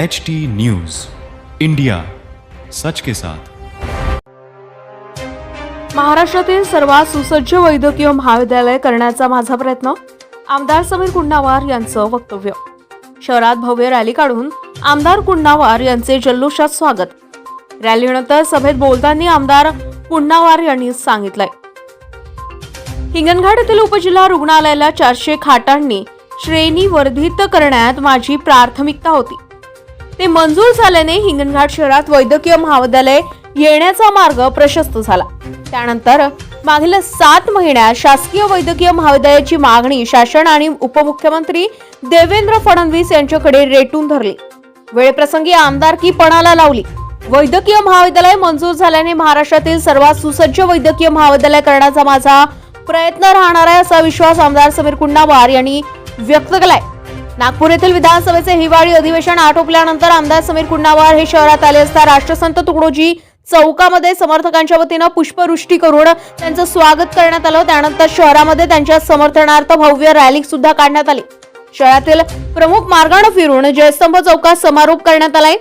H T news India सच के साथ। महाराष्ट्रातील सर्वात सुसज्ज वैद्यकीय महाविद्यालय करण्याचा माझा प्रयत्न? आमदार समीर कुंडावार यांचं वक्तव्य. शहरात भव्य रॅली काढून आमदार कुंडावार यांचे जल्लोषात स्वागत. रॅलीनंतर सभेत बोलताना आमदार कुंडावार यांनी सांगितलंय. हिंगणघाट येथील उपजिल्हा रुग्णालयाला चारशे खाटांनी श्रेणी वर्धित करण्यात माझी प्राथमिकता होती. ते मंजूर झाल्याने हिंगणघाट शहरात वैद्यकीय महाविद्यालय येण्याचा मार्ग प्रशस्त झाला. त्यानंतर मागील सात महिन्यात शासकीय वैद्यकीय महाविद्यालयाची मागणी शासन आणि उपमुख्यमंत्री देवेंद्र फडणवीस यांच्याकडे रेटून धरली. वेळप्रसंगी आमदारकी पणाला लावली. वैद्यकीय महाविद्यालय मंजूर झाल्याने महाराष्ट्रातील सर्वात सुसज्ज वैद्यकीय महाविद्यालय करण्याचा माझा प्रयत्न राहणार आहे असा विश्वास आमदार समीर कुंडावार यांनी व्यक्त केलाय. नागपूर येथील विधानसभेचे हिवाळी अधिवेशन आटोपल्यानंतर आमदार समीर कुंडावार हे शहरात आले असता राष्ट्रसंत तुकडोजी चौकामध्ये समर्थकांच्या वतीनं पुष्पवृष्टी करून त्यांचं स्वागत करण्यात आलं. त्यानंतर शहरामध्ये त्यांच्या समर्थनार्थ भव्य रॅली सुद्धा काढण्यात आली. शहरातील प्रमुख मार्गाने फिरून जयस्तंभ चौकात समारोप करण्यात आलाय.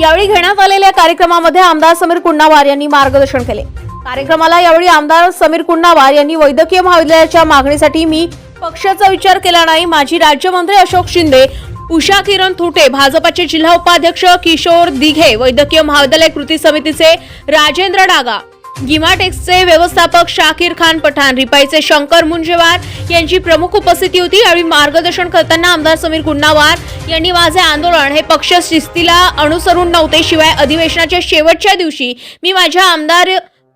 यावेळी घेण्यात आलेल्या कार्यक्रमामध्ये आमदार समीर कुंडावार यांनी मार्गदर्शन केले. कार्यक्रमाला यावेळी आमदार समीर कुंडावार यांनी वैद्यकीय महाविद्यालयाच्या मागणीसाठी मी पक्षाचा विचार केला नाही. माजी राज्यमंत्री अशोक शिंदे उषा किरण थुटे भाजपाचे जिल्हा उपाध्यक्ष किशोर दिघे वैद्यकीय महाविद्यालय कृती समितीचे राजेंद्र डागा गिमाटेक्सचे व्यवस्थापक शाकीर खान पठाण रिपाईचे शंकर मुंजेवार यांची प्रमुख उपस्थिती होती. यावेळी मार्गदर्शन करताना आमदार समीर कुंडावार यांनी माझे आंदोलन हे पक्ष शिस्तीला अनुसरून नव्हते. शिवाय अधिवेशनाच्या शेवटच्या दिवशी मी माझ्या आमदार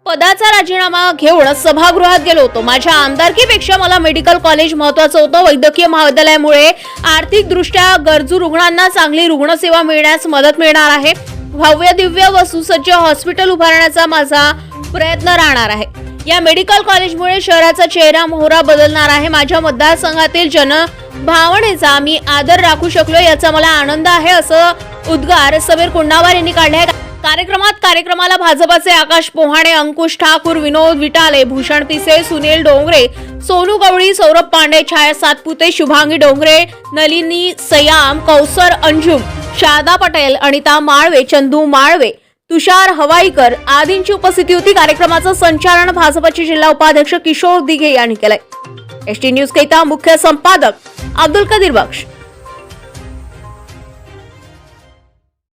पदाचा राजीनामा घेऊन सभागृहात गेलो होतो. माझ्या आमदारकीपेक्षा मला मेडिकल कॉलेज महत्वाचं होतं. वैद्यकीय महाविद्यालयामुळे आर्थिकदृष्ट्या गरजू रुग्णांना चांगली रुग्णसेवा मिळण्यास मदत मिळणार आहे. भव्य दिव्य व सुसज्ज हॉस्पिटल उभारण्याचा माझा प्रयत्न राहणार आहे. या मेडिकल कॉलेजमुळे शहराचा चेहरा मोहरा बदलणार आहे. माझ्या मतदारसंघातील जनभावनेचा मी आदर राखू शकलो याचा मला आनंद आहे असं उद्गार समीर कुंडावार यांनी काढले आहे. कार्यक्रमात कार्यक्रमाला भाजपाचे आकाश पोहाणे अंकुश ठाकूर विनोद विटाले भूषण पिसे सुनील डोंगरे सोनू गवळी सौरभ पांडे छाया सातपुते शुभांगी डोंगरे नलिनी सयाम कौसर अंजुम शारदा पटेल अनिता माळवे चंदू माळवे तुषार हवाईकर आदींची उपस्थिती होती. कार्यक्रमाचं संचालन भाजपचे जिल्हा उपाध्यक्ष किशोर दिघे यांनी केलंय. एस टी न्यूज करिता मुख्य संपादक अब्दुल कदीर बक्ष